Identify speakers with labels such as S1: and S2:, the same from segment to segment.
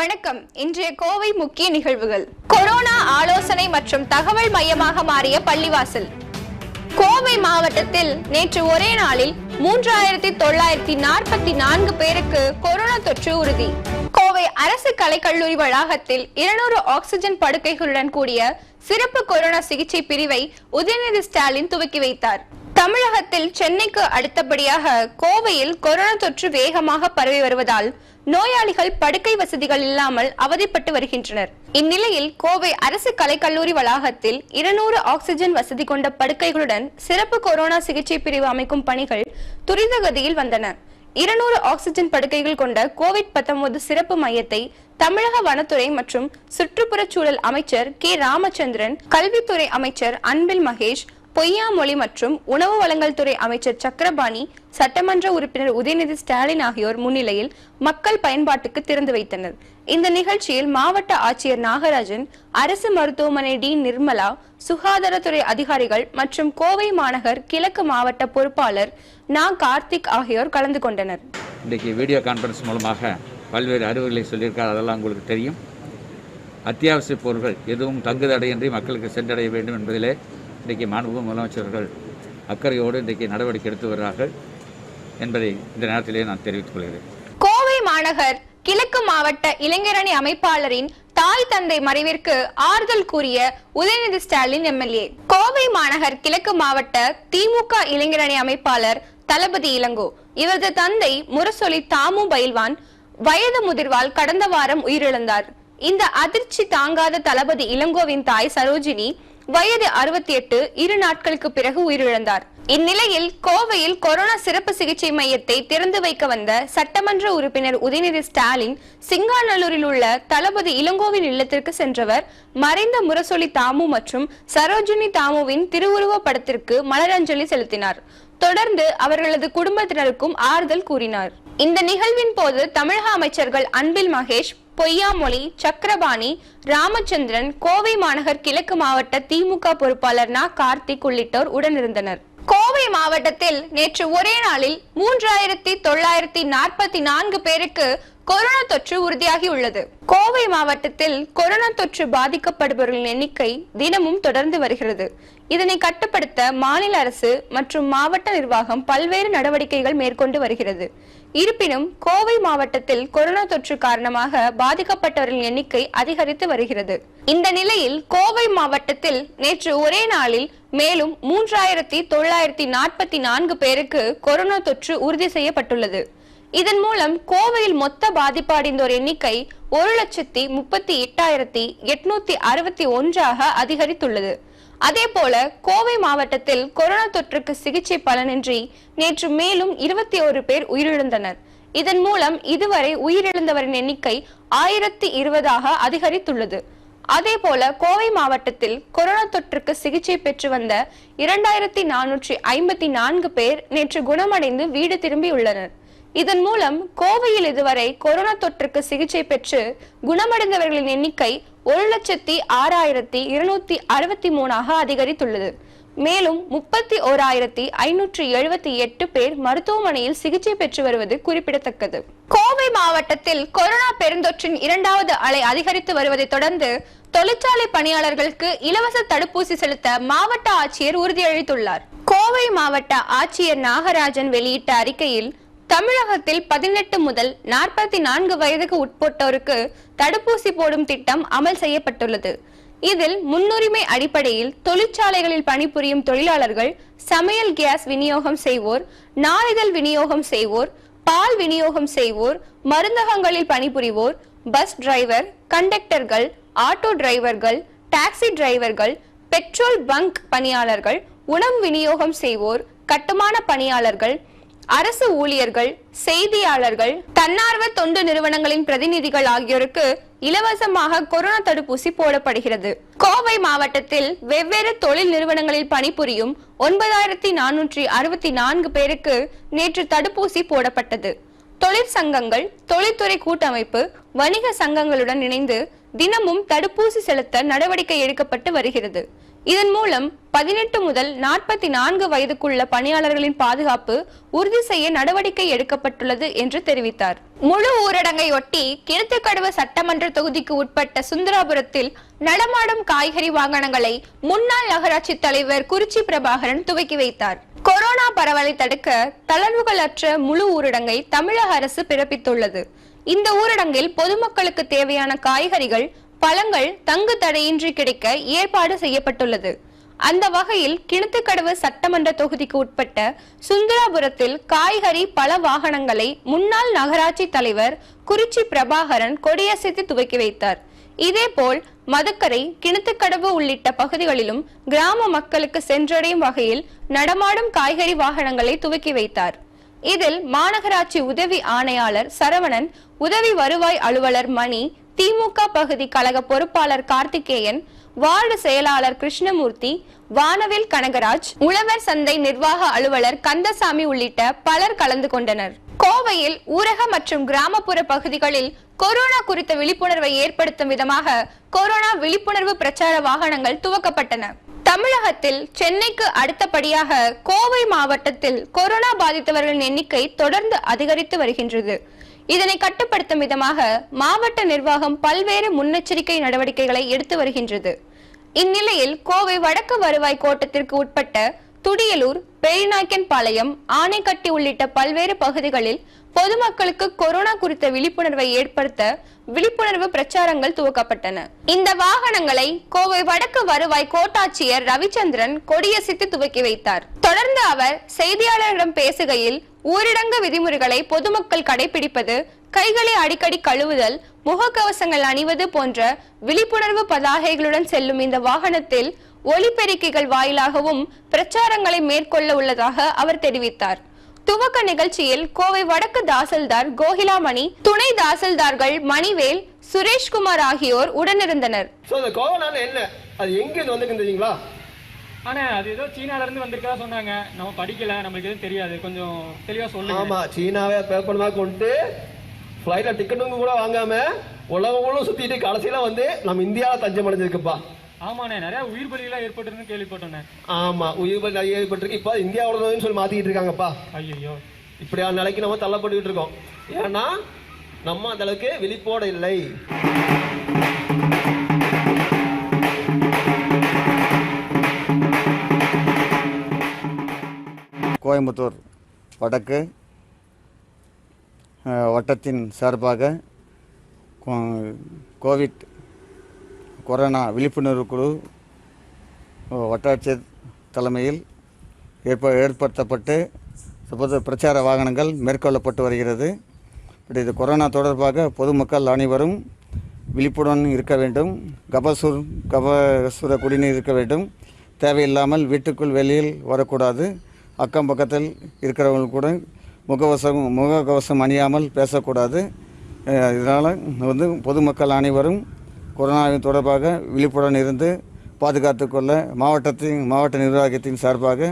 S1: வணக்கம். இன்றைய கோவை முக்கிய நிகழ்வுகள். கொரோனா ஆலோசனை மற்றும் தகவல் மையமாக மாறிய பள்ளிவாசல். கோவை மாவட்டத்தில் நேற்று ஒரே நாளில் மூன்றாயிரத்தி தொள்ளாயிரத்தி நாற்பத்தி நான்கு பேருக்கு கொரோனா தொற்று உறுதி. கோவை அரசு கலைக்கல்லூரி வளாகத்தில் இருநூறு ஆக்சிஜன் படுக்கைகளுடன் கூடிய சிறப்பு கொரோனா சிகிச்சை பிரிவை உதயநிதி ஸ்டாலின் துவக்கி வைத்தார். தமிழகத்தில் சென்னைக்கு அடுத்தபடியாக கோவையில் கொரோனா தொற்று வேகமாக பரவி வருவதால் நோயாளிகள் படுக்கை வசதிகள் இல்லாமல் அவதிப்பட்டு வருகின்றனர். இந்நிலையில் கோவை அரசு கலைக்கல்லூரி வளாகத்தில் இருநூறு ஆக்சிஜன் வசதி கொண்ட படுக்கைகளுடன் சிறப்பு கொரோனா சிகிச்சை பிரிவு அமைக்கும் பணிகள் துரித கதியில் வந்தன. இருநூறு ஆக்சிஜன் படுக்கைகள் கொண்ட கோவிட் 19 சிறப்பு மையத்தை தமிழக வனத்துறை மற்றும் சுற்றுப்புறச் சூழல் அமைச்சர் கே. ராமச்சந்திரன் கல்வித்துறை அமைச்சர் அன்பில் மகேஷ் பொய்யாமொழி மற்றும் உணவு வழங்கல் துறை அமைச்சர் சக்கரபாணி சட்டமன்ற உறுப்பினர் உதயநிதி ஸ்டாலின் ஆகியோர் முன்னிலையில் மக்கள் பயன்பாட்டுக்கு திறந்து வைத்தனர். இந்த நிகழ்ச்சியில் மாவட்ட ஆட்சியர் நாகராஜன் அரசு மருத்துவமனை டி நிர்மலா சுகாதாரத்துறை அதிகாரிகள் மற்றும் கோவை மாநகர் கிழக்கு மாவட்ட பொறுப்பாளர் நா. கார்த்திக் ஆகியோர் கலந்து கொண்டனர்.
S2: இன்றைக்கு வீடியோ கான்பரன்ஸ் மூலமாக பல்வேறு அறிவுகளை சொல்லியிருக்கார். அதெல்லாம் உங்களுக்கு தெரியும். அத்தியாவசிய பொருட்கள் எதுவும் தங்குதடையின்றி மக்களுக்கு சென்றடைய வேண்டும் என்பதிலே இன்றைக்கு மாண்பு முதலமைச்சர்கள் அக்கறையோடு இன்றைக்கு நடவடிக்கை எடுத்து வருகிறார்கள் என்பதை இந்த நேரத்திலே நான் தெரிவித்துக் கொள்கிறேன்.
S1: கோவை மாநகர் கிழக்கு மாவட்ட இளைஞரணி அமைப்பாளரின் தாய் தந்தை மறைவிற்கு ஆறுதல் கூறிய உதயநிதி ஸ்டாலின் எம்எல்ஏ. கோவை மாநகர் கிழக்கு மாவட்ட திமுக இளைஞரணி அமைப்பாளர் தளபதி இளங்கோ. இவரது தந்தை முரசொலி தாமு பயில்வான் வயது முதிர்வால் கடந்த வாரம் உயிரிழந்தார். இந்த அதிர்ச்சி தாங்காத தளபதி இளங்கோவின் தாய் சரோஜினி வயது அறுபத்தி எட்டு இரு நாட்களுக்கு பிறகு உயிரிழந்தார். இந்நிலையில் கோவையில் கொரோனா சிறப்பு சிகிச்சை மையத்தை திறந்து வைக்க வந்த சட்டமன்ற உறுப்பினர் உதயநிதி ஸ்டாலின் சிங்காநல்லூரில் உள்ள தளபதி இளங்கோவின் இல்லத்திற்கு சென்றவர் மறைந்த முரசொலி தாமு மற்றும் சரோஜினி தாமுவின் திருவுருவ படத்திற்கு மலரஞ்சலி செலுத்தினார். தொடர்ந்து அவர்களது குடும்பத்தினருக்கும் ஆறுதல் கூறினார். இந்த நிகழ்வின் போது தமிழக அமைச்சர்கள் அன்பில் மகேஷ் பொய்யாமொழி சக்கரபாணி ராமச்சந்திரன் கோவை மாநகர் கிழக்கு மாவட்ட திமுக பொறுப்பாளர் நா. கார்த்திக் உள்ளிட்டோர் உடனிருந்தனர். கோவை மாவட்டத்தில் நேற்று ஒரே நாளில் மூன்றாயிரத்தி தொள்ளாயிரத்தி நாற்பத்தி நான்கு பேருக்கு கொரோனா தொற்று உறுதியாகி உள்ளது. கோவை மாவட்டத்தில் கொரோனா தொற்று பாதிக்கப்படுபவர்களின் எண்ணிக்கை தினமும் தொடர்ந்து வருகிறது. இதனை கட்டுப்படுத்த மாநில அரசு மற்றும் மாவட்ட நிர்வாகம் பல்வேறு நடவடிக்கைகள் மேற்கொண்டு வருகிறது. இருப்பினும் கோவை மாவட்டத்தில் கொரோனா தொற்று காரணமாக பாதிக்கப்பட்டவர்களின் எண்ணிக்கை அதிகரித்து வருகிறது. இந்த நிலையில் கோவை மாவட்டத்தில் நேற்று ஒரே நாளில் மேலும் மூன்றாயிரத்தி தொள்ளாயிரத்தி நாற்பத்தி நான்கு பேருக்கு கொரோனா தொற்று உறுதி செய்யப்பட்டுள்ளது. இதன் மூலம் கோவையில் மொத்த பாதிப்பு அடைந்தோர் எண்ணிக்கை ஒரு லட்சத்தி முப்பத்தி எட்டாயிரத்தி எட்நூத்தி அறுபத்தி ஒன்றாக அதிகரித்துள்ளது. அதே போல கோவை மாவட்டத்தில் கொரோனா தொற்றுக்கு சிகிச்சை பலனின்றி நேற்று மேலும் இருபத்தி ஒரு பேர் உயிரிழந்தனர். இதன் மூலம் இதுவரை உயிரிழந்தவரின் எண்ணிக்கை ஆயிரத்தி இருபதாக அதிகரித்துள்ளது. அதே போல கோவை மாவட்டத்தில் கொரோனா தொற்றுக்கு சிகிச்சை பெற்று வந்த இரண்டாயிரத்தி நானூற்றி ஐம்பத்தி நான்கு பேர் நேற்று குணமடைந்து வீடு திரும்பியுள்ளனர். இதன் மூலம் கோவையில் இதுவரை கொரோனா தொற்றுக்கு சிகிச்சை பெற்று குணமடைந்தவர்களின் எண்ணிக்கை ஒரு லட்சத்தி ஆறாயிரத்தி இருநூத்தி அறுபத்தி மூணாக அதிகரித்துள்ளது. மேலும் முப்பத்தி ஓராயிரத்தி ஐநூற்றி எழுபத்தி எட்டு பேர் மருத்துவமனையில் சிகிச்சை பெற்று வருவது குறிப்பிடத்தக்கது. கோவை மாவட்டத்தில் கொரோனா பெருந்தொற்றின் இரண்டாவது அலை அதிகரித்து வருவதை தொடர்ந்து தொழிற்சாலை பணியாளர்களுக்கு இலவச தடுப்பூசி செலுத்த மாவட்ட ஆட்சியர் உறுதியளித்துள்ளார். கோவை மாவட்ட ஆட்சியர் நாகராஜன் வெளியிட்ட அறிக்கையில் தமிழகத்தில் பதினெட்டு முதல் நாற்பத்தி நான்கு வயதுக்கு உட்பட்டோருக்கு தடுப்பூசி போடும் திட்டம் அமல் செய்யப்பட்டுள்ளது. இதில் முன்னுரிமை அடிப்படையில் தொழிற்சாலைகளில் பணிபுரியும் தொழிலாளர்கள் சமையல் கேஸ் விநியோகம் செய்வோர் நாளிதழ் விநியோகம் செய்வோர் பால் விநியோகம் செய்வோர் மருந்தகங்களில் பணிபுரிவோர் பஸ் டிரைவர் கண்டக்டர்கள் ஆட்டோ டிரைவர்கள் டாக்ஸி டிரைவர்கள் பெட்ரோல் பங்க் பணியாளர்கள் உணவு விநியோகம் செய்வோர் கட்டுமான பணியாளர்கள் அரசு ஊழியர்கள் செய்தியாளர்கள் தன்னார்வ தொண்டு நிறுவனங்களின் பிரதிநிதிகள் ஆகியோருக்கு இலவசமாக கொரோனா தடுப்பூசி போடப்படுகிறது. கோவை மாவட்டத்தில் வெவ்வேறு தொழில் நிறுவனங்களில் பணிபுரியும் ஒன்பதாயிரத்தி நானூற்றி அறுபத்தி நான்கு பேருக்கு நேற்று தடுப்பூசி போடப்பட்டது. தொழிற்சங்கங்கள் தொழில்துறை கூட்டமைப்பு வணிக சங்கங்களுடன் இணைந்து தினமும் தடுப்பூசி செலுத்த நடவடிக்கை எடுக்கப்பட்டு வருகிறது. இதன் மூலம் பதினெட்டு முதல் நாற்பத்தி நான்கு வயதுக்குள்ள பணியாளர்களின் பாதுகாப்பு உறுதி செய்ய நடவடிக்கை எடுக்கப்பட்டுள்ளது என்று தெரிவித்தார். முழு ஊரடங்கை ஒட்டி கிணத்துக்கடவு சட்டமன்ற தொகுதிக்கு உட்பட்ட சுந்தராபுரத்தில் நடமாடும் காய்கறி வாகனங்களை முன்னாள் நகராட்சி தலைவர் குறிச்சி பிரபாகரன் துவக்கி வைத்தார். கொரோனா பரவலை தடுக்க தளர்வுகளற்ற முழு ஊரடங்கை தமிழக அரசு பிறப்பித்துள்ளது. இந்த ஊரடங்கில் பொதுமக்களுக்கு தேவையான காய்கறிகள் பழங்கள் தங்கு தடையின்றி கிடைக்க ஏற்பாடு செய்யப்பட்டுள்ளது. அந்த வகையில் கிணத்துக்கடவு சட்டமன்ற தொகுதிக்கு உட்பட்ட சுந்தராபுரத்தில் காய்கறி பல வாகனங்களை முன்னாள் நகராட்சி தலைவர் குறிச்சி பிரபாகரன் கொடியசைத்து துவக்கி வைத்தார். இதேபோல் மதுக்கரை கிணத்துக்கடவு உள்ளிட்ட பகுதிகளிலும் கிராம மக்களுக்கு சென்றடையும் வகையில் நடமாடும் காய்கறி வாகனங்களை துவக்கி வைத்தார். இதில் மாநகராட்சி உதவி ஆணையாளர் சரவணன் உதவி வருவாய் அலுவலர் மணி திமுக பகுதி கழக பொறுப்பாளர் கார்த்திகேயன் வார்டு செயலாளர் கிருஷ்ணமூர்த்தி வானவில் கனகராஜ் உழவர் சந்தை நிர்வாக அலுவலர் கந்தசாமி உள்ளிட்ட பலர் கலந்து கொண்டனர். கோவையில் ஊரக மற்றும் கிராமப்புற பகுதிகளில் கொரோனா குறித்த விழிப்புணர்வை ஏற்படுத்தும் விதமாக கொரோனா விழிப்புணர்வு பிரச்சார வாகனங்கள் துவக்கப்பட்டன. தமிழகத்தில் சென்னைக்கு அடுத்தபடியாக கோவை மாவட்டத்தில் கொரோனா பாதித்தவர்களின் எண்ணிக்கை தொடர்ந்து அதிகரித்து வருகின்றது. இதனை கட்டுப்படுத்தும் விதமாக மாவட்ட நிர்வாகம் பல்வேறு முன்னெச்சரிக்கை நடவடிக்கைகளை எடுத்து வருகின்றது. இந்நிலையில் கோவை வடக்கு வருவாய் கோட்டத்திற்கு உட்பட்ட துடியலூர் பெரியநாயக்கன்பாளையம் ஆனைக்கட்டி உள்ளிட்ட பல்வேறு பகுதிகளில் பொதுமக்களுக்கு கொரோனா குறித்த விழிப்புணர்வை ஏற்படுத்த விழிப்புணர்வு பிரச்சாரங்கள் துவக்கப்பட்டன. இந்த வாகனங்களை கோவை வடக்கு வருவாய் கோட்டாட்சியர் ரவிச்சந்திரன் கொடியசைத்து துவக்கி வைத்தார். தொடர்ந்து அவர் செய்தியாளர்களிடம் பேசுகையில் ஊரடங்கு விதிமுறைகளை பொதுமக்கள் கடைபிடிப்பது கைகளை அடிக்கடி கழுவுதல் முகக்கவசங்கள் அணிவது போன்ற விழிப்புணர்வு பதாகைகளுடன் செல்லும் இந்த வாகனத்தில் ஒலிபெருக்கிகள் வாயிலாகவும் பிரச்சாரங்களை மேற்கொள்ள உள்ளதாக அவர் தெரிவித்தார். துவக்க நிகழ்ச்சியில் கோவை வடக்கு தாசில்தார் கோகிலாமணி துணை தாசில்தார்கள் மணிவேல் சுரேஷ்குமார் ஆகியோர் உடனிருந்தனர்.
S3: ஸோ இந்த கோவனால என்ன? அது எங்கேருந்து வந்துருக்கு தெரியுங்களா?
S4: ஆனா அது ஏதோ சீனால இருந்து வந்திருக்கா சொன்னாங்க. நம்ம படிக்கல நம்மளுக்கு எதுவும் தெரியாது. கொஞ்சம் தெளிவா சொல்லுங்க.
S3: ஆமா சீனாவே பேப்பர் மாதிரி கொண்டு ஃப்ளைட்ல டிக்கெட்டும் கூட வாங்காம உலகம் சுத்திட்டு கடைசியில வந்து நம்ம இந்தியாவில் தஞ்சம் அடைஞ்சிருக்குப்பா
S4: ஆமாண்ணே நிறைய உயிர் பலியெல்லாம் ஏற்பட்டிருக்குன்னு கேள்விப்பட்டோண்ணே
S3: ஆமா உயிர் பலி நிறைய ஏற்பட்டிருக்கு. இப்போ இந்தியாவோட சொல்லி மாத்திக்கிட்டு இருக்காங்கப்பா.
S4: ஐயோ
S3: இப்படியான நிலைக்கு நம்ம தள்ளப்பட்டுக்கிட்டு இருக்கோம். ஏன்னா நம்ம அந்த அளவுக்கு விழிப்போட இல்லை.
S5: கோயம்புத்தூர் வடக்கு வட்டத்தின் சார்பாக கோ- கோவிட் கொரோனா விழிப்புணர்வு குழு வட்டாட்சியர் தலைமையில் ஏற்ப ஏற்படுத்தப்பட்டு சுபத பிரச்சார வாகனங்கள் மேற்கொள்ளப்பட்டு வருகிறது. இப்படி இது கொரோனா தொடர்பாக பொதுமக்கள் அனைவரும் விழிப்புடன் இருக்க வேண்டும். கபசூர் கபசுர குடிநீர் இருக்க வேண்டும். தேவையில்லாமல் வீட்டுக்குள் வெளியில் வரக்கூடாது. அக்கம் பக்கத்தில் இருக்கிறவங்க கூட முகவசம் முகக்கவசம் அணியாமல் பேசக்கூடாது. இதனால் வந்து பொதுமக்கள் அனைவரும் கொரோனாவின் தொடர்பாக விழிப்புடன் இருந்து பாதுகாத்து கொள்ள மாவட்டத்தின் மாவட்ட நிர்வாகத்தின் சார்பாக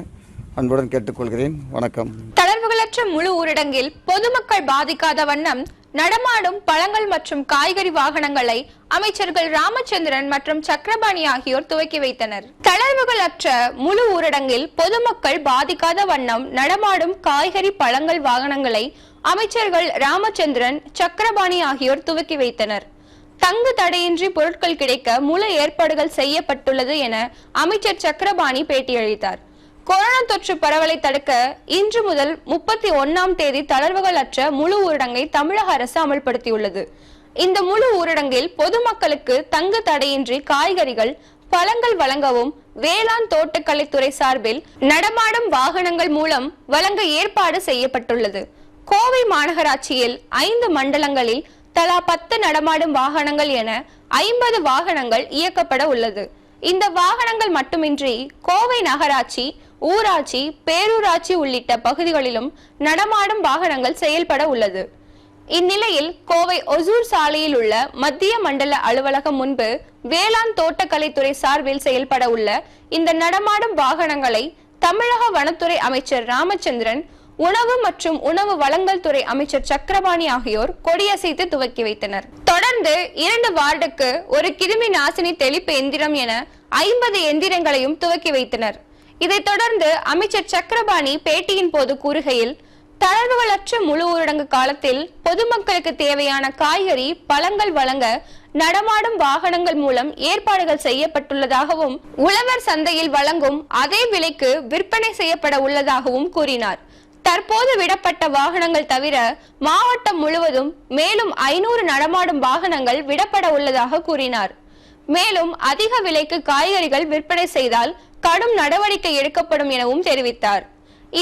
S5: அன்புடன் கேட்டுக்கொள்கிறேன். வணக்கம்.
S1: தளர்வுகளற்ற முழு ஊரடங்கில் பொதுமக்கள் பாதிக்காத வண்ணம் நடமாடும் பழங்கள் மற்றும் காய்கறி வாகனங்களை அமைச்சர்கள் ராமச்சந்திரன் மற்றும் சக்கரபாணி ஆகியோர் துவக்கி வைத்தனர். தளர்வுகளற்ற முழு ஊரடங்கில் பொதுமக்கள் பாதிக்காத வண்ணம் நடமாடும் காய்கறி பழங்கள் வாகனங்களை அமைச்சர்கள் ராமச்சந்திரன் சக்கரபாணி ஆகியோர் துவக்கி வைத்தனர். தங்கு தடையின்றி பொருட்கள் கிடைக்க முழு ஏற்பாடுகள் செய்யப்பட்டுள்ளது என அமைச்சர் சக்கரபாணி பேட்டியளித்தார். கொரோனா தொற்று பரவலை தடுக்க இன்று முதல் முப்பத்தி ஒன்னாம் தேதி தளர்வுகள் அற்ற முழு ஊரடங்கை தமிழக அரசு அமல்படுத்தியுள்ளது. இந்த முழு ஊரடங்கில் பொதுமக்களுக்கு தங்கு தடையின்றி காய்கறிகள் பழங்கள் வழங்கவும் வேளாண் தோட்டக்கலைத்துறை சார்பில் நடமாடும் வாகனங்கள் மூலம் வழங்க ஏற்பாடு செய்யப்பட்டுள்ளது. கோவை மாநகராட்சியில் ஐந்து மண்டலங்களில் தலா பத்து நடமாடும் வாகனங்கள் என ஐம்பது வாகனங்கள் இயக்கப்பட உள்ளது. இந்த வாகனங்கள் மட்டுமின்றி கோவை நகராட்சி ஊராட்சி பேரூராட்சி உள்ளிட்ட பகுதிகளிலும் நடமாடும் வாகனங்கள் செயல்பட உள்ளது. இந்நிலையில் கோவை ஒசூர் சாலையில் உள்ள மத்திய மண்டல அலுவலகம் முன்பு வேளாண் தோட்டக்கலைத்துறை சார்பில் செயல்பட உள்ள இந்த நடமாடும் வாகனங்களை தமிழக வனத்துறை அமைச்சர் ராமச்சந்திரன் உணவு மற்றும் உணவு வழங்கல் துறை அமைச்சர் சக்கரபாணி ஆகியோர் கொடியசைத்து துவக்கி வைத்தனர். தொடர்ந்து இரண்டு வார்டுக்கு ஒரு கிருமி நாசினி தெளிப்பு எந்திரம் என ஐம்பது எந்திரங்களையும் துவக்கி வைத்தனர். இதைத் தொடர்ந்து அமைச்சர் சக்கரபாணி பேட்டியின் போது கூறுகையில் தளர்வுகளற்ற முழு ஊரடங்கு காலத்தில் பொதுமக்களுக்கு தேவையான காய்கறி பழங்கள் வழங்க நடமாடும் வாகனங்கள் மூலம் ஏற்பாடுகள் செய்யப்பட்டுள்ளதாகவும் உழவர் சந்தையில் வழங்கும் அதே விலைக்கு விற்பனை செய்யப்பட உள்ளதாகவும் கூறினார். தற்போது விடப்பட்ட வாகனங்கள் தவிர மாவட்டம் முழுவதும் மேலும் ஐநூறு நடமாடும் வாகனங்கள் விடப்பட உள்ளதாக கூறினார். மேலும் அதிக விலைக்கு காய்கறிகள் விற்பனை செய்தால் கடும் நடவடிக்கை எடுக்கப்படும் எனவும் தெரிவித்தார்.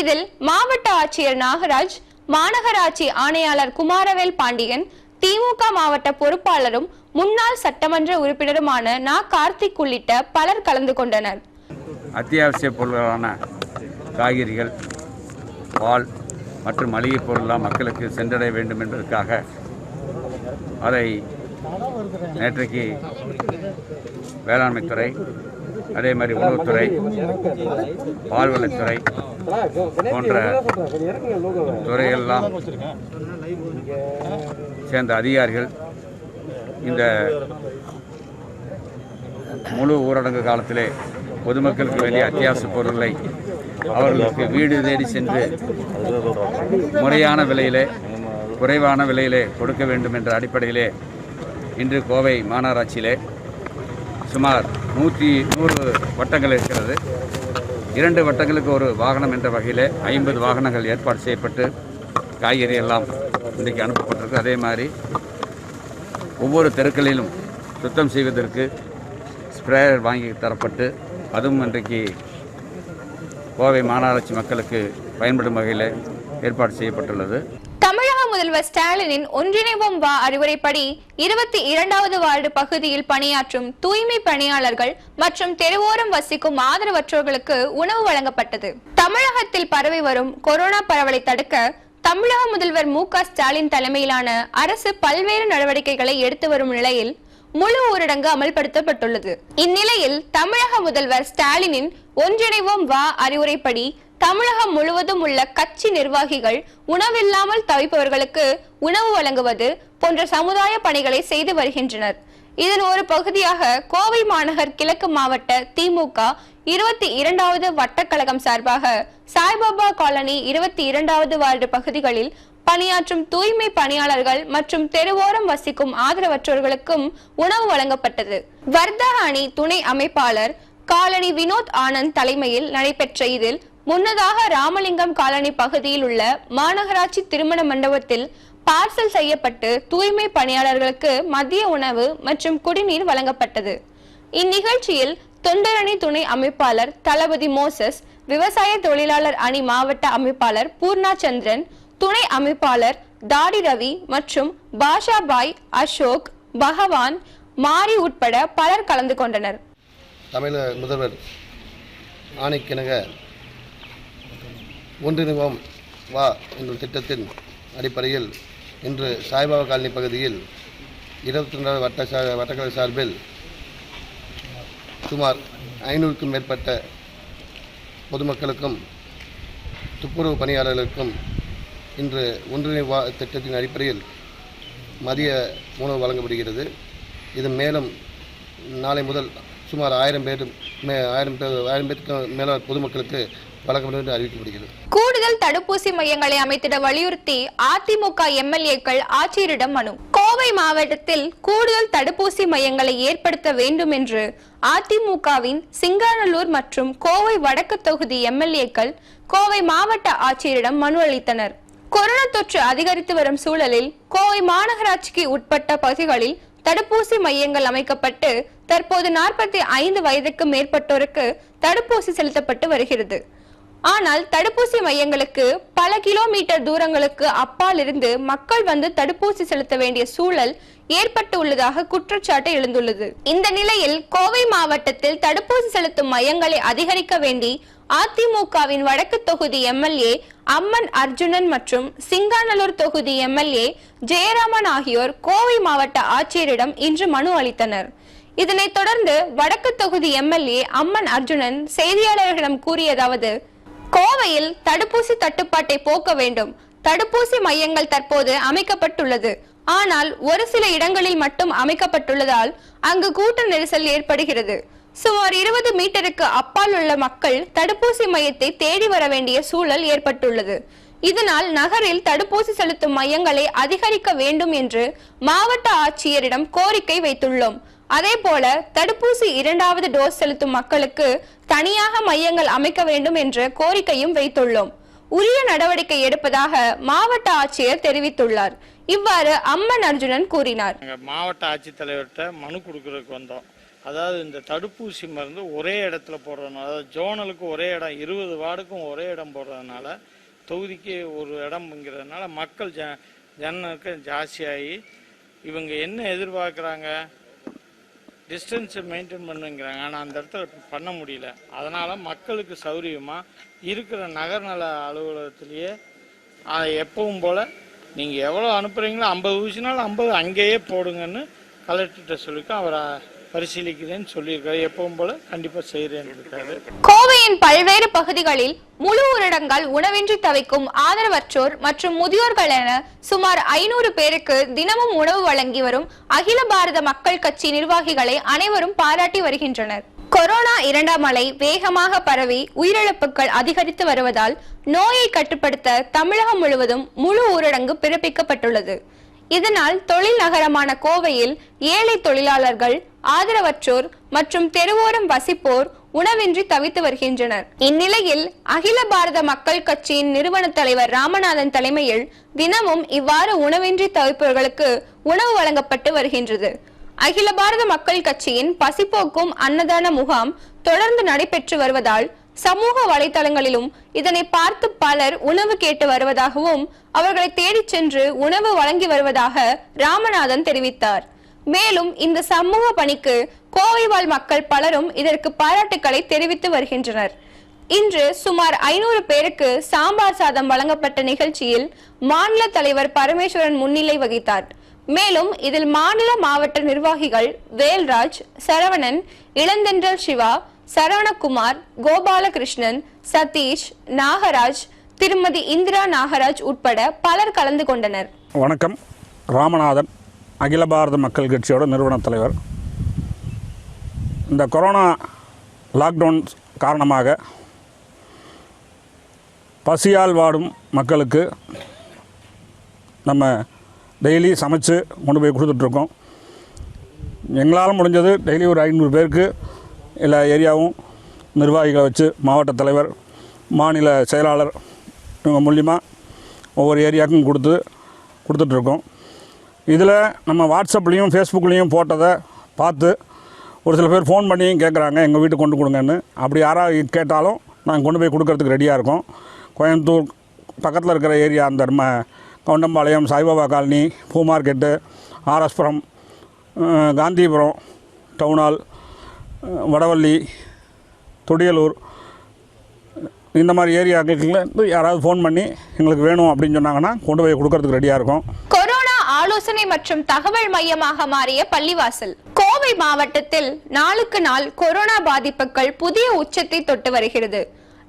S1: இதில் மாவட்ட ஆட்சியர் நாகராஜ் மாநகராட்சி ஆணையாளர் குமாரவேல் பாண்டியன் திமுக மாவட்ட பொறுப்பாளரும் முன்னாள் சட்டமன்ற உறுப்பினருமான நா. கார்த்திக் உள்ளிட்ட பலர் கலந்து கொண்டனர்.
S2: அத்தியாவசிய பொருட்களான காய்கறிகள் பால் மற்றும் மளிகை பொருள்லாம் மக்களுக்கு சென்றடைய வேண்டும் என்பதற்காக அதை நேற்றைக்கு வேளாண்மைத்துறை அதே மாதிரி உணவுத்துறை பால்வளத்துறை போன்ற துறையெல்லாம் சேர்ந்த அதிகாரிகள் இந்த முழு ஊரடங்கு காலத்திலே பொதுமக்களுக்கு வேண்டிய அத்தியாவசிய பொருட்களை அவர்களுக்கு வீடு தேடி சென்று முறையான விலையிலே குறைவான விலையிலே கொடுக்க வேண்டும் என்ற அடிப்படையிலே இன்று கோவை மாநகராட்சியிலே சுமார் நூற்றி நூறு வட்டங்கள் இருக்கிறது. இரண்டு வட்டங்களுக்கு ஒரு வாகனம் என்ற வகையிலே ஐம்பது வாகனங்கள் ஏற்பாடு செய்யப்பட்டு காய்கறி எல்லாம் இன்றைக்கு அனுப்பப்பட்டிருக்கு. அதே மாதிரி ஒவ்வொரு தெருக்களிலும் சுத்தம் செய்வதற்கு ஸ்ப்ரேயர் வாங்கி தரப்பட்டு அதுவும் இன்றைக்கு கோவை மாநகராட்சி மக்களுக்கு பயன்படும் வகையில் ஏற்பாடு செய்யப்பட்டுள்ளது.
S1: தமிழக முதல்வர் ஸ்டாலினின் ஒன்றிணைவோம் வா அறிவுரைப்படி இருபத்தி இரண்டாவது வார்டு பகுதியில் பணியாற்றும் தூய்மை பணியாளர்கள் மற்றும் தெருவோரம் வசிக்கும் ஆதரவற்றோர்களுக்கு உணவு வழங்கப்பட்டது. தமிழகத்தில் பரவி வரும் கொரோனா பரவலை தடுக்க தமிழக முதல்வர் மு க ஸ்டாலின் தலைமையிலான அரசு பல்வேறு நடவடிக்கைகளை எடுத்து வரும் நிலையில் முழு ஊரடங்கு அமல்படுத்தப்பட்டுள்ளது. இந்நிலையில் தமிழக முதல்வர் ஸ்டாலினின் ஒன்றிணைவோம் வா அறிவுரைப்படி. தமிழகம் முழுவதும் உள்ள கட்சி நிர்வாகிகள் உணவில்லாமல் தவிப்பவர்களுக்கு உணவு வழங்குவது போன்ற சமுதாய பணிகளை செய்து வருகின்றனர். இதன் ஒரு பகுதியாக கோவை மாநகர் கிழக்கு மாவட்ட திமுக இருபத்தி இரண்டாவது வட்டக்கழகம் சார்பாக சாய்பாபா காலனி இருபத்தி இரண்டாவது வார்டு பகுதிகளில் பணியாற்றும் தூய்மை பணியாளர்கள் மற்றும் தெருவோரம் வசிக்கும் ஆதரவற்றோர்களுக்கும் உணவு வழங்கப்பட்டது. வர்தா அணி துணை அமைப்பாளர் காலனி வினோத் ஆனந்த் தலைமையில் நடைபெற்ற இதில் முன்னதாக ராமலிங்கம் காலனி பகுதியில் உள்ள மாநகராட்சி திருமண மண்டபத்தில் பார்சல் செய்யப்பட்டு தூய்மை பணியாளர்களுக்கு மதிய உணவு மற்றும் குடிநீர் வழங்கப்பட்டது. இந்நிகழ்ச்சியில் தொண்டரணி துணை அமைப்பாளர் தளபதி மோசஸ் விவசாய தொழிலாளர் அணி மாவட்ட அமைப்பாளர் பூர்ணா சந்திரன் துணை அமைப்பாளர் தாடி ரவி மற்றும் பாஷாபாய் அசோக் பகவான் மாரி உட்பட பலர் கலந்து கொண்டனர்.
S6: தமிழக முதல்வர் ஆணைக்கிணங்க ஒன்றிணைவோம் வா என்ற திட்டத்தின் அடிப்படையில் இன்று சாய்பாபா காலனி பகுதியில் இருபத்தி ரெண்டாவது வட்ட சா வட்டக்கலை சார்பில் சுமார் ஐநூறுக்கும் மேற்பட்ட பொதுமக்களுக்கும் துப்புரவு பணியாளர்களுக்கும் இன்று ஒன்றிணை வா திட்டத்தின் அடிப்படையில் மதிய உணவு வழங்கப்படுகிறது. இது மேலும் நாளை முதல் சுமார் ஆயிரம் பேர் மே ஆயிரம் பேர் ஆயிரம் பேருக்கு மேல பொதுமக்களுக்கு வழங்கப்படும் என்று அறிவிக்கப்படுகிறது.
S1: கூடுதல் தடுப்பூசி மையங்களை அமைத்திட வலியுறுத்தி அதிமுக எம்எல்ஏக்கள் ஆட்சியரிடம் மனு. கோவை மாவட்டத்தில் கூடுதல் தடுப்பூசி மையங்களை ஏற்படுத்த வேண்டும் என்று அதிமுகவின் சிங்காநல்லூர் மற்றும் கோவை வடக்கு தொகுதி எம்எல்ஏக்கள் கோவை மாவட்ட ஆட்சியரிடம் மனு அளித்தனர். கொரோனா தொற்று அதிகரித்து வரும் சூழலில் கோவை மாநகராட்சிக்கு உட்பட்ட பகுதிகளில் தடுப்பூசி மையங்கள் அமைக்கப்பட்டு தற்போது நாற்பத்தி ஐந்து வயதுக்கு மேற்பட்டோருக்கு தடுப்பூசி செலுத்தப்பட்டு வருகிறது. ஆனால் தடுப்பூசி மையங்களுக்கு பல கிலோமீட்டர் தூரங்களுக்கு அப்பால் இருந்து மக்கள் வந்து தடுப்பூசி செலுத்த வேண்டிய சூழல் ஏற்பட்டு உள்ளதாக குற்றச்சாட்டு எழுந்துள்ளது. இந்த நிலையில் கோவை மாவட்டத்தில் தடுப்பூசி செலுத்தும் மையங்களை அதிகரிக்க வேண்டி அதிமுகவின் வடக்கு தொகுதி எம்எல்ஏ அம்மன் அர்ஜுனன் மற்றும் சிங்காநல்லூர் தொகுதி எம்எல்ஏ ஜெயராமன் ஆகியோர் கோவை மாவட்ட ஆட்சியரிடம் இன்று மனு அளித்தனர். இதனைத் தொடர்ந்து வடக்கு தொகுதி எம்எல்ஏ அம்மன் அர்ஜுனன் செய்தியாளர்களிடம் கூறியதாவது கோவையில் தடுப்பூசி தட்டுப்பாட்டை போக்க வேண்டும். தடுப்பூசி மையங்கள் தற்போது அமைக்கப்பட்டுள்ளது. ஆனால் ஒரு சில இடங்களில் மட்டும் அமைக்கப்பட்டுள்ளதால் அங்கு கூட்ட நெரிசல் ஏற்படுகிறது. சுமார் இருபது மீட்டருக்கு அப்பால் உள்ள மக்கள் தடுப்பூசி மையத்தை தேடி வர வேண்டிய சூழல் ஏற்பட்டுள்ளது. இதனால் நகரில் தடுப்பூசி செலுத்தும் மையங்களை அதிகரிக்க வேண்டும் என்று மாவட்ட ஆட்சியரிடம் கோரிக்கை வைத்துள்ளோம். அதேபோல தடுப்பூசி இரண்டாவது டோஸ் செலுத்தும் மக்களுக்கு தனியாக மையங்கள் அமைக்க வேண்டும் என்ற கோரிக்கையும் வைத்துள்ளோம். உரிய நடவடிக்கை எடுப்பதாக மாவட்ட ஆட்சியர் தெரிவித்துள்ளார். இவ்வாறு அம்மன் அர்ஜுனன் கூறினார்.
S7: மாவட்ட ஆட்சித்தலைவர்கிட்ட மனு கொடுக்கறதுக்கு வந்தோம். அதாவது இந்த தடுப்பூசி மருந்து ஒரே இடத்துல போடுறதுனால அதாவது ஜோனலுக்கு ஒரே இடம் இருபது வார்டுக்கும் ஒரே இடம் போடுறதுனால தொகுதிக்கு ஒரு இடம்ங்கிறதுனால மக்கள் ஜ ஜனக்கு ஜாஸ்தியாகி இவங்க என்ன எதிர்பார்க்குறாங்க? டிஸ்டன்ஸை மெயின்டைன் பண்ணுங்கிறாங்க. ஆனால் அந்த இடத்துல பண்ண முடியல. அதனால் மக்களுக்கு சௌரியமாக இருக்கிற நகர்நல அலுவலகத்திலேயே எப்பவும் போல் நீங்கள் எவ்வளோ அனுப்புகிறீங்களோ ஐம்பது ஊசினாலும் ஐம்பது அங்கேயே போடுங்கன்னு கலெக்டர்கிட்ட சொல்லியிருக்கோம் அவரை பரிசீலிக்கிறேன்னு சொல்லியிருக்காரு. எப்பவும் போல கண்டிப்பா செய்கிறேன்னு இருக்காரு.
S1: கோவையின் பல்வேறு பகுதிகளில் முழு ஊரடங்கால் உணவின்றி தவிக்கும் ஆதரவற்றோர் மற்றும் முதியோர்கள் என சுமார் ஐநூறு பேருக்கு தினமும் உணவு வழங்கி வரும் அகில பாரத மக்கள் கட்சி நிர்வாகிகளை அனைவரும் பாராட்டி வருகின்றனர். கொரோனா இரண்டாம் அலை வேகமாக பரவி உயிரிழப்புகள் அதிகரித்து வருவதால் நோயை கட்டுப்படுத்த தமிழகம் முழுவதும் முழு ஊரடங்கு பிறப்பிக்கப்பட்டுள்ளது. இதனால் தொழில் நகரமான கோவையில் ஏழை தொழிலாளர்கள் ஆதரவற்றோர் மற்றும் தெருவோரம் வசிப்போர் உணவின்றி தவித்து வருகின்றனர். இந்நிலையில் அகில பாரத மக்கள் கட்சியின் நிறுவன தலைவர் ராமநாதன் தலைமையில் தினமும் இவ்வாறு உணவின்றி தவிப்பவர்களுக்கு உணவு வழங்கப்பட்டு வருகின்றது. அகில பாரத மக்கள் கட்சியின் பசிப்போக்கும் அன்னதான முகாம் தொடர்ந்து நடைபெற்று வருவதால் சமூக வலைதளங்களிலும் இதனை பார்த்து பலர் உணவு கேட்டு வருவதாகவும் அவர்களை தேடிச் சென்று உணவு வழங்கி வருவதாக ராமநாதன் தெரிவித்தார். மேலும் இந்த சமூக பணிக்கு கோவை வாழ் மக்கள் பலரும் இதற்கு பாராட்டுக்களை தெரிவித்து வருகின்றனர். இன்று சுமார் ஐநூறு பேருக்கு சாம்பார் சாதம் வழங்கப்பட்ட நிகழ்ச்சியில் மாநில தலைவர் பரமேஸ்வரன் முன்னிலை வகித்தார். மேலும் இதில் மாநில மாவட்ட நிர்வாகிகள் வேல்ராஜ் சரவணன் இளந்தென்றல் சிவா சரவணகுமார் கோபாலகிருஷ்ணன் சதீஷ் நாகராஜ் திருமதி இந்திரா நாகராஜ் உட்பட பலர் கலந்து கொண்டனர்.
S8: வணக்கம். ராமநாதன். அகில பாரத மக்கள் கட்சியோட நிறுவன தலைவர். இந்த கொரோனா லாக்டவுன் காரணமாக பசியால் வாடும் மக்களுக்கு நம்ம டெய்லி சமைச்சு கொண்டு போய் கொடுத்துட்ருக்கோம். எங்களால் முடிஞ்சது டெய்லி ஒரு ஐநூறு பேருக்கு எல்லா ஏரியாவும் நிர்வாகிகளை வச்சு மாவட்ட தலைவர் மாநில செயலாளர் இவங்க மூலிமா ஒவ்வொரு ஏரியாவுக்கும் கொடுத்து கொடுத்துட்ருக்கோம். இதில் நம்ம வாட்ஸ்அப்லேயும் ஃபேஸ்புக்லேயும் போட்டதை பார்த்து ஒரு சில பேர் ஃபோன் பண்ணியும் கேட்குறாங்க எங்கள் வீட்டுக்கு கொண்டு கொடுங்கன்னு. அப்படி யாராவது கேட்டாலும் நாங்கள் கொண்டு போய் கொடுக்கறதுக்கு ரெடியாக இருக்கோம். கோயம்புத்தூர் பக்கத்தில் இருக்கிற ஏரியா அந்த நம்ம கவுண்டம்பாளையம் சாய்பாபா காலனி பூ market RS Puram Gandhipuram town hall Vadavalli Thudiyalur இந்த மாதிரி ஏரியாக்களுக்கு யாராவது ஃபோன் பண்ணி எங்களுக்கு வேணும் அப்படின்னு சொன்னாங்கன்னா கொண்டு போய் கொடுக்கறதுக்கு ரெடியாக இருக்கும்.
S1: ஆலோசனை மற்றும் தகவல் மையமாக மாறிய பள்ளிவாசல். கோவை மாவட்டத்தில் நாளுக்கு நாள் கொரோனா பாதிப்புகள் புதிய உச்சத்தை தொட்டு வருகிறது.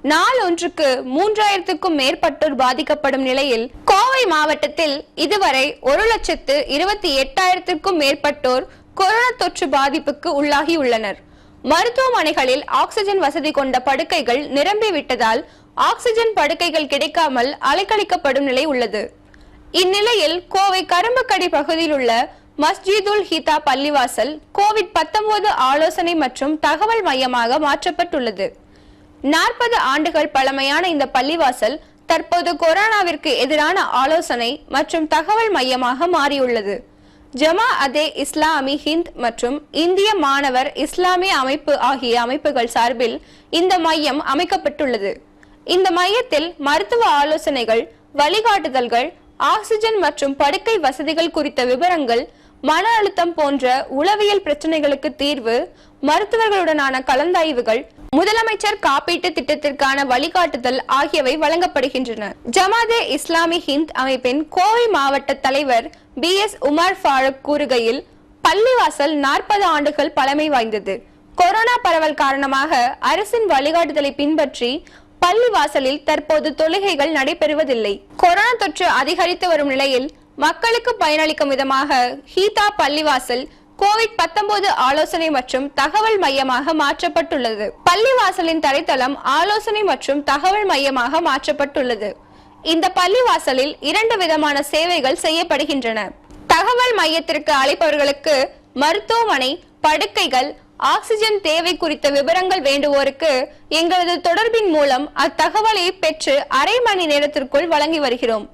S1: நாள் ஒன்றுக்கு மூன்றாயிரத்துக்கும் மேற்பட்டோர் பாதிக்கப்படும் நிலையில் கோவை மாவட்டத்தில் இதுவரை ஒரு லட்சத்து இருபத்தி எட்டாயிரத்திற்கும் மேற்பட்டோர் கொரோனா தொற்று பாதிப்புக்கு உள்ளாகி உள்ளனர். மருத்துவமனைகளில் ஆக்சிஜன் வசதி கொண்ட படுக்கைகள் நிரம்பி விட்டதால் படுக்கைகள் கிடைக்காமல் அலைக்கழிக்கப்படும் நிலை உள்ளது. இந்நிலையில் கோவை கரும்புக்கடி பகுதியில் உள்ள மஸ்ஜிதுல் ஹிதா பள்ளிவாசல் கோவிட் 19 ஆலோசனை மற்றும் தகவல் மையமாக மாற்றப்பட்டுள்ளது. நாற்பது ஆண்டுகள் பழமையான இந்த பள்ளிவாசல் தற்போது கொரோனாவிற்கு எதிரான ஆலோசனை மற்றும் தகவல் மையமாக மாறியுள்ளது. ஜமா அதே இஸ்லாமி ஹிந்த் மற்றும் இந்திய மாணவர் இஸ்லாமிய அமைப்பு ஆகிய அமைப்புகள் சார்பில் இந்த மையம் அமைக்கப்பட்டுள்ளது. இந்த மையத்தில் மருத்துவ ஆலோசனைகள் வழிகாட்டுதல்கள் ஆக்சிஜன் மற்றும் படுக்கை வசதிகள் குறித்த விவரங்கள் மன அழுத்தம் போன்ற உளவியல் பிரச்சனைகளுக்கு தீர்வு மருத்துவர்களுடனான கலந்தாய்வுகள் முதலமைச்சர் காப்பீட்டு திட்டத்திற்கான வழிகாட்டுதல் ஆகியவை வழங்கப்படுகின்றன. ஜமாதே இஸ்லாமி ஹிந்த் அமைப்பின் கோவை மாவட்ட தலைவர் பி எஸ் உமர் ஃபாரூக் கூறுகையில் பள்ளிவாசல் நாற்பது ஆண்டுகள் பழமை வாய்ந்தது. கொரோனா பரவல் காரணமாக அரசின் வழிகாட்டுதலை பின்பற்றி பள்ளிவாசலில் தற்போது தொழுகைகள் நடைபெறுவதில்லை. கொரோனா தொற்று அதிகரித்து வரும் நிலையில் மக்களுக்கு பயனளிக்கும் விதமாக ஹீதா பள்ளிவாசல் கோவிட் 19 ஆலோசனை மற்றும் தகவல் மையமாக மாற்றப்பட்டுள்ளது. பள்ளிவாசலின் தரைத்தளம் ஆலோசனை மற்றும் தகவல் மையமாக மாற்றப்பட்டுள்ளது. இந்த பள்ளிவாசலில் இரண்டு விதமான சேவைகள் செய்யப்படுகின்றன. தகவல் மையத்திற்கு அழைப்பவர்களுக்கு மருத்துவமனை படுக்கைகள் ஆக்சிஜன் தேவை குறித்த விவரங்கள் வேண்டுவோருக்கு எங்களது தொடர்பின் மூலம் அத்தகவலை பெற்று அரை மணி நேரத்திற்குள் வழங்கி வருகிறோம்.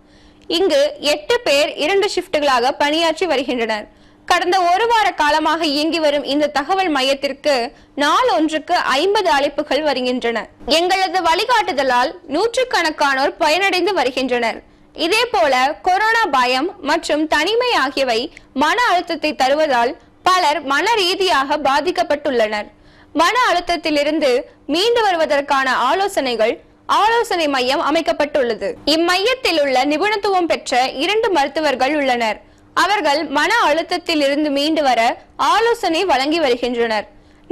S1: இங்கு எட்டு பேர் இரண்டு ஷிப்டுகளாக பணியாற்றி வருகின்றனர். கடந்த ஒரு வார காலமாக இயங்கி வரும் இந்த தகவல் மையத்திற்கு நாள் ஒன்றுக்கு ஐம்பது அழைப்புகள் வருகின்றன. எங்களது வழிகாட்டுதலால் நூற்றுக்கணக்கானோர் பயனடைந்து வருகின்றனர். இதே போல கொரோனா பயம் மற்றும் தனிமை ஆகியவை மன அழுத்தத்தை தருவதால் பலர் மன ரீதியாக பாதிக்கப்பட்டுள்ளனர். மன அழுத்தத்திலிருந்து மீண்டு வருவதற்கான ஆலோசனைகள் ஆலோசனை மையம் அமைக்கப்பட்டுள்ளது. இம்மையத்தில் உள்ள நிபுணத்துவம் பெற்ற இரண்டு மருத்துவர்கள் உள்ளனர். அவர்கள் மன அழுத்தத்தில் இருந்து மீண்டு வர ஆலோசனை வழங்கி வருகின்றனர்.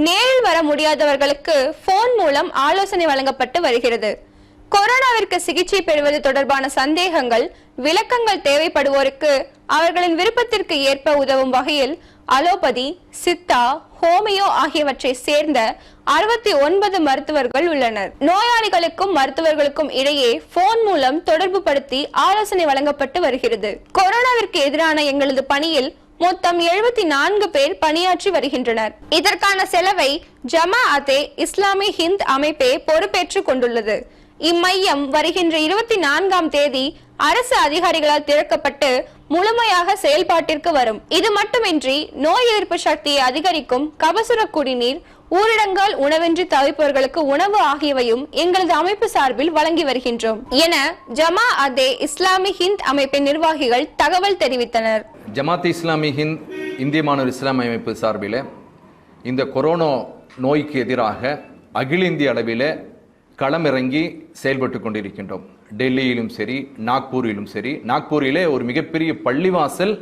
S1: நேரில் வர முடியாதவர்களுக்கு போன் மூலம் ஆலோசனை வழங்கப்பட்டு வருகிறது. கொரோனாவிற்கு சிகிச்சை பெறுவது தொடர்பான சந்தேகங்கள் விளக்கங்கள் தேவைப்படுவோருக்கு அவர்களின் விருப்பத்திற்கு ஏற்ப உதவும் வகையில் அலோபதி சித்தா ஹோமியோ ஆகியவற்றை சேர்ந்த அறுபத்தி ஒன்பது மருத்துவர்கள் உள்ளனர். நோயாளிகளுக்கும் மருத்துவர்களுக்கும் இடையே போன் மூலம் தொடர்பு படுத்தி ஆலோசனை வழங்கப்பட்டு வருகிறது. கொரோனாவிற்கு எதிரான எங்களது பணியில் மொத்தம் எழுபத்தி நான்கு பேர் பணியாற்றி வருகின்றனர். இதற்கான செலவை ஜமா அதே இஸ்லாமிய ஹிந்த் அமைப்பே பொறுப்பேற்றுக் கொண்டுள்ளது. இம்மையம் வருகின்ற இருபத்தி நான்காம் தேதி அரசு அதிகாரிகளால் திறக்கப்பட்டு முழுமையாக செயல்பாட்டிற்கு வரும். இது மட்டுமின்றி நோய் எதிர்ப்பு சக்தியை அதிகரிக்கும் கபசுர குடிநீர் ஊரடங்கால் உணவின்றி தவிப்பவர்களுக்கு உணவு ஆகியவையும் எங்களது அமைப்பு சார்பில் வழங்கி வருகின்றோம். என ஜமா அதே இஸ்லாமி ஹிந்த் அமைப்பின் நிர்வாகிகள் தகவல் தெரிவித்தனர்.
S9: ஜமாத் இஸ்லாமி ஹிந்த் இந்திய மாணவர் இஸ்லாம் அமைப்பு சார்பில் இந்த கொரோனா நோய்க்கு எதிராக அகில இந்திய அளவில் களமிறங்கி செயல்பட்டு கொண்டிருக்கின்றோம். டெல்லியிலும் சரி நாக்பூரிலும் சரி. நாக்பூரிலே ஒரு மிகப்பெரிய பள்ளிவாசல்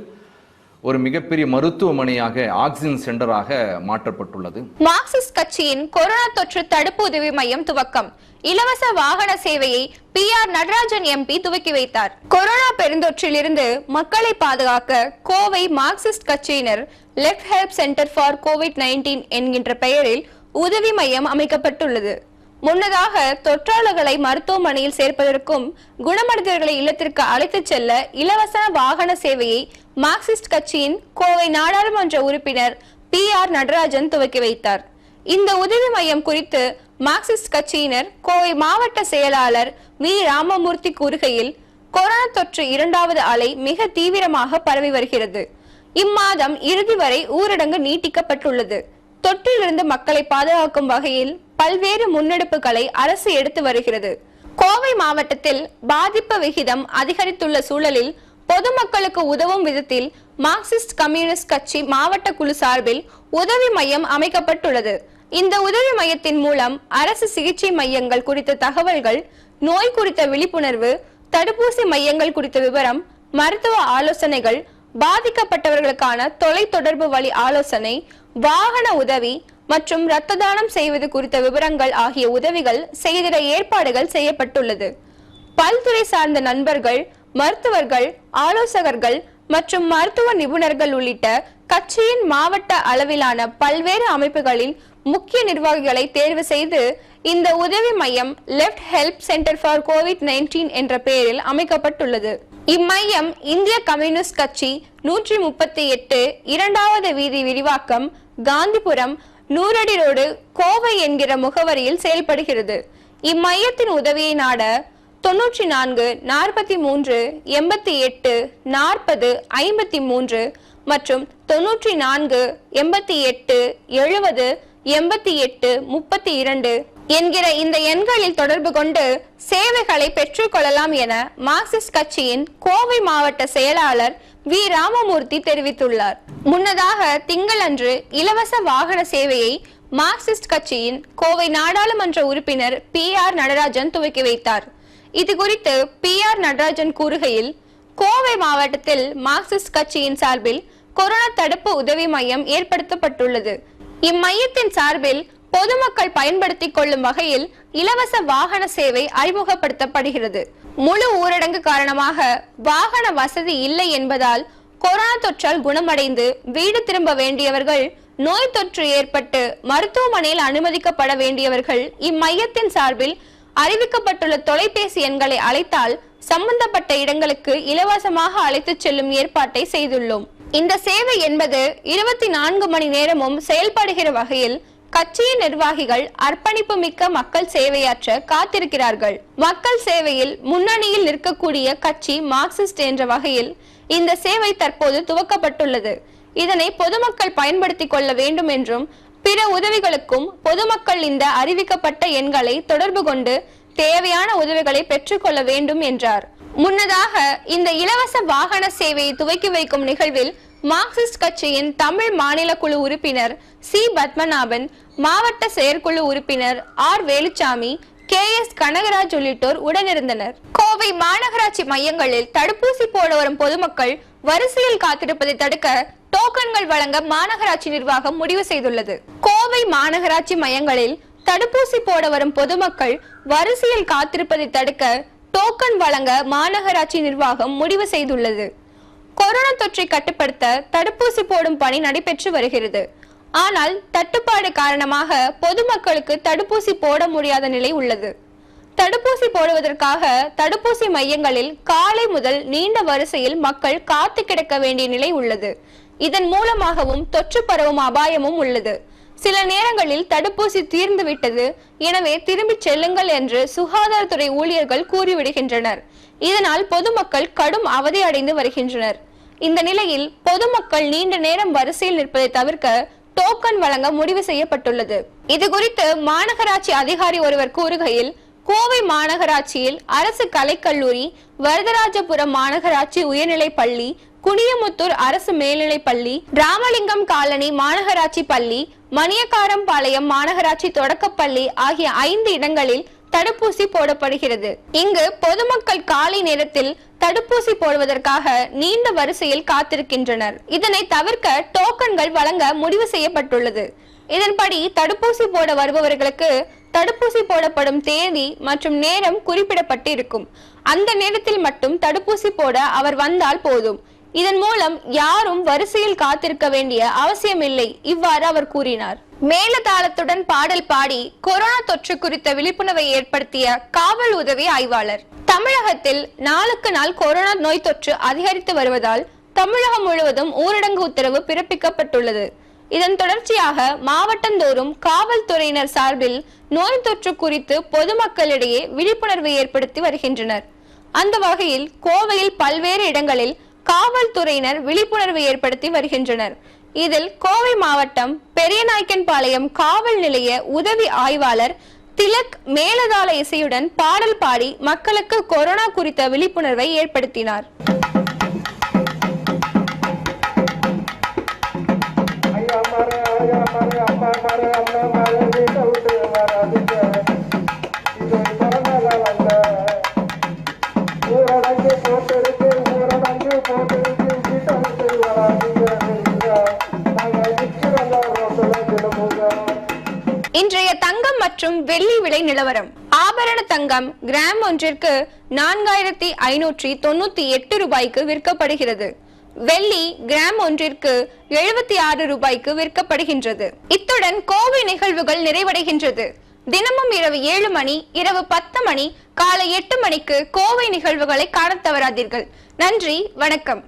S9: ஒரு மிகப்பெரிய மருத்துவமனையாக ஆக்சிஜன் சென்டராக மாற்றப்பட்டுள்ளது.
S1: மார்க்சிஸ்ட் கட்சியின் கொரோனா தொற்று தடுப்பு உதவி மையம் துவக்கம். இலவச வாகன சேவையை பி ஆர் நடராஜன் எம்பி துவக்கி வைத்தார். கொரோனா பெருந்தொற்றில் இருந்து மக்களை பாதுகாக்க கோவை மார்க்சிஸ்ட் கட்சியினர் left help centre for Covid nineteen என்கின்ற பெயரில் உதவி மையம் அமைக்கப்பட்டுள்ளது. முன்னதாக தொற்றாளர்களை மருத்துவமனையில் சேர்ப்பதற்கும் குணமடைந்தவர்களை இல்லத்திற்கு அழைத்துச் செல்ல இலவச வாகன சேவையை மார்க்சிஸ்ட் கட்சியின் கோவை நாடாளுமன்ற உறுப்பினர் பி ஆர் நடராஜன் துவக்கி வைத்தார். இந்த உதவி மையம் குறித்து மார்க்சிஸ்ட் கட்சியினர் கோவை மாவட்ட செயலாளர் வி. ராமமூர்த்தி கூறுகையில் கொரோனா தொற்று இரண்டாவது அலை மிக தீவிரமாக பரவி வருகிறது. இம்மாதம் இறுதி வரை ஊரடங்கு நீட்டிக்கப்பட்டுள்ளது. தொற்றிலிருந்து மக்களை பாதுகாக்கும் வகையில் பல்வேறு முன்னெடுப்புகளை அரசு எடுத்து வருகிறது. கோவை மாவட்டத்தில் பாதிப்பு விகிதம் அதிகரித்துள்ள சூழலில் பொதுமக்களுக்கு உதவும் விதத்தில் மார்க்சிஸ்ட் கம்யூனிஸ்ட் கட்சி மாவட்ட குழு சார்பில் உதவி மையம் அமைக்கப்பட்டுள்ளது. இந்த உதவி மையத்தின் மூலம் அரசு சிகிச்சை மையங்கள் குறித்த தகவல்கள் நோய் குறித்த விழிப்புணர்வு தடுப்பூசி மையங்கள் குறித்த விவரம் மருத்துவ ஆலோசனைகள் பாதிக்கப்பட்டவர்களுக்கான தொலை தொடர்பு வழி ஆலோசனை வாகன உதவி மற்றும் இரத்த தானம் செய்வது குறித்த விவரங்கள் ஆகிய உதவிகள் செய்திட ஏற்பாடுகள் செய்யப்பட்டுள்ளது. பல்துறை சார்ந்த நண்பர்கள் மருத்துவர்கள் ஆலோசகர்கள் மற்றும் மருத்துவ நிபுணர்கள் உள்ளிட்ட கட்சியின் மாவட்ட அளவிலான பல்வேறு அமைப்புகளின் முக்கிய நிர்வாகிகளை தேர்வு செய்து இந்த உதவி மையம் left help centre for Covid nineteen என்ற பெயரில் அமைக்கப்பட்டுள்ளது. இம்மையம் இந்திய கம்யூனிஸ்ட் கட்சி நூற்றி முப்பத்தி எட்டு இரண்டாவது வீதி விரிவாக்கம் காந்திபுரம் நூறடி ரோடு கோவை என்கிற முகவரியில் செயல்படுகிறது. இம்மையத்தின் உதவியை நாட தொன்னூற்றி நான்கு நாற்பத்தி மூன்று எண்பத்தி எட்டு நாற்பது ஐம்பத்தி மூன்று மற்றும் தொன்னூற்றி நான்கு எண்பத்தி எட்டு எழுபது எண்பத்தி எட்டு முப்பத்தி இரண்டு என்கிற இந்த எண்களில் தொடர்பு கொண்டு சேவைகளை பெற்றுக்கொள்ளலாம் என மார்க்சிஸ்ட் கட்சியின் கோவை மாவட்ட செயலாளர் வி. ராமமூர்த்தி தெரிவித்துள்ளார். முன்னதாக திங்களன்று இலவச வாகன சேவையை மார்க்சிஸ்ட் கட்சியின் கோவை நாடாளுமன்ற உறுப்பினர் பி. ஆர். நடராஜன் துவக்கி வைத்தார். இது குறித்து பி. ஆர். நடராஜன் கூறுகையில் கோவை மாவட்டத்தில் மார்க்சிஸ்ட் கட்சியின் சார்பில் கொரோனா தடுப்பு உதவி மையம் ஏற்படுத்தப்பட்டுள்ளது. இம்மையத்தின் சார்பில் பொதுமக்கள் பயன்படுத்திக் கொள்ளும் வகையில் இலவச வாகன சேவை அறிமுகப்படுத்தப்படுகிறது. முழு ஊரடங்கு காரணமாக வாகன வசதி இல்லை என்பதால் கொரோனா தொற்றால் குணமடைந்து வீடு திரும்ப வேண்டியவர்கள் நோய் தொற்று ஏற்பட்டு மருத்துவமனையில் அனுமதிக்கப்பட வேண்டியவர்கள் இம்மையத்தின் சார்பில் அறிவிக்கப்பட்டுள்ள தொலைபேசி எண்களை அழைத்தால் சம்பந்தப்பட்ட இடங்களுக்கு இலவசமாக அழைத்துச் செல்லும் ஏற்பாட்டை செய்துள்ளோம். இந்த சேவை என்பது இருபத்தி நான்கு மணி நேரமும் செயல்படுகிற வகையில் கட்சியின் நிர்வாகிகள் அர்ப்பணிப்பு மிக்க மக்கள் சேவையாற்ற காத்திருக்கிறார்கள். மக்கள் சேவையில் முன்னணியில் நிற்கக்கூடிய கட்சி மார்க்சிஸ்ட் என்ற வகையில் இந்த சேவை தற்போது துவக்கப்பட்டுள்ளது. இதனை பொதுமக்கள் பயன்படுத்திக் கொள்ள வேண்டும் என்றும் பிற உதவிகளுக்கும் பொதுமக்கள் இந்த அறிவிக்கப்பட்ட எண்களை தொடர்பு கொண்டு தேவையான உதவிகளை பெற்றுக்கொள்ள வேண்டும் என்றார். முன்னதாக இந்த இலவச வாகன சேவையை துவக்கி வைக்கும் நிகழ்வில் மார்க்சிஸ்ட் கட்சியின் தமிழ் மாநில குழு உறுப்பினர் சி. பத்மநாபன் மாவட்ட செயற்குழு உறுப்பினர் R. Veluchamy K. S. Kanagaraj உள்ளிட்டோர் உடனிருந்தனர். கோவை மாநகராட்சி மையங்களில் தடுப்பூசி போட வரும் பொதுமக்கள் வரிசையில் காத்திருப்பதை தடுக்க டோக்கன்கள் வழங்க மாநகராட்சி நிர்வாகம் முடிவு செய்துள்ளது. கோவை மாநகராட்சி மையங்களில் தடுப்பூசி போட வரும் பொதுமக்கள் வரிசையில் காத்திருப்பதை தடுக்க டோக்கன் வழங்க மாநகராட்சி நிர்வாகம் முடிவு செய்துள்ளது. கொரோனா தொற்றை கட்டுப்படுத்த தடுப்பூசி போடும் பணி நடைபெற்று வருகிறது. ஆனால் தட்டுப்பாடு காரணமாக பொதுமக்களுக்கு தடுப்பூசி போட முடியாத நிலை உள்ளது. தடுப்பூசி போடுவதற்காக தடுப்பூசி மையங்களில் காலை முதல் நீண்ட வரிசையில் மக்கள் காத்து கிடக்க வேண்டிய நிலை உள்ளது. இதன் மூலமாகவும் தொற்று பரவும் அபாயமும் உள்ளது. சில நேரங்களில் தடுப்பூசி தீர்ந்து விட்டது. எனவே திரும்பிச் செல்லுங்கள் என்று சுகாதாரத்துறை ஊழியர்கள் கூறிவிடுகின்றனர். இதனால் பொதுமக்கள் கடும் அவதி அடைந்து வருகின்றனர். இந்த நிலையில் பொதுமக்கள் நீண்ட நேரம் வரிசையில் நிற்பதை தவிர்க்க டோக்கன் வழங்க முடிவு செய்யப்பட்டுள்ளது. இது குறித்து மாநகராட்சி அதிகாரி ஒருவர் கூறுகையில் கோவை மாநகராட்சியில் அரசு கலைக்கல்லூரி வரதராஜபுரம் மாநகராட்சி உயர்நிலைப் பள்ளி குனியமுத்தூர் அரசு மேல்நிலைப் பள்ளி ராமலிங்கம் காலனி மாநகராட்சி பள்ளி மணியக்காரம்பாளையம் மாநகராட்சி தொடக்கப்பள்ளி ஆகிய ஐந்து இடங்களில் தடுப்பூசி போடப்படுகிறது. இங்கு பொதுமக்கள் காலை நேரத்தில் தடுப்பூசி போடுவதற்காக நீண்ட வரிசையில் காத்திருக்கின்றனர். இதனை தவிர்க்க டோக்கன்கள் வழங்க முடிவு செய்யப்பட்டுள்ளது. இதன்படி தடுப்பூசி போட வருபவர்களுக்கு தடுப்பூசி போடப்படும் தேதி மற்றும் நேரம் குறிப்பிடப்பட்டு இருக்கும் அந்த நேரத்தில் மட்டும் தடுப்பூசி போட அவர் வந்தால் போதும். இதன் மூலம் யாரும் வரிசையில் காத்திருக்க வேண்டிய அவசியமில்லை இவ்வாறு அவர் கூறினார். மேலதாளத்துடன் பாடல் பாடி கொரோனா தொற்று குறித்த விழிப்புணர்வை ஏற்படுத்திய காவல் உதவி ஆய்வாளர். தமிழகத்தில் நாளுக்கு நாள் கொரோனா நோய் தொற்று அதிகரித்து வருவதால் தமிழகம் முழுவதும் ஊரடங்கு உத்தரவு பிறப்பிக்கப்பட்டுள்ளது. இதன் தொடர்ச்சியாக மாவட்டந்தோறும் காவல்துறையினர் சார்பில் நோய் தொற்று குறித்து பொதுமக்களிடையே விழிப்புணர்வை ஏற்படுத்தி வருகின்றனர். அந்த வகையில் கோவையில் பல்வேறு இடங்களில் காவல்துறையினர் விழிப்புணர்வு ஏற்படுத்தி வருகின்றனர். இதில் கோவை மாவட்டம் பெரியநாய்க்கன்பாளையம் காவல் நிலைய உதவி ஆய்வாளர் திலக் மேலதாள இசையுடன் பாடல் பாடி மக்களுக்கு கொரோனா குறித்த விழிப்புணர்வை ஏற்படுத்தினார். இன்றைய தங்கம் மற்றும் வெள்ளி விலை நிலவரம். ஆபரண தங்கம் கிராம் ஒன்றிற்கு நான்காயிரத்தி ஐநூற்றி தொண்ணூத்தி எட்டு ரூபாய்க்கு விற்கப்படுகிறது. வெள்ளி கிராம் ஒன்றிற்கு எழுபத்தி ஆறு ரூபாய்க்கு விற்கப்படுகின்றது. இத்துடன் கோவை நிகழ்வுகள் நிறைவடைகின்றது. தினமும் இரவு ஏழு மணி இரவு பத்து மணி காலை எட்டு மணிக்கு கோவை நிகழ்வுகளை காண தவறாதீர்கள். நன்றி வணக்கம்.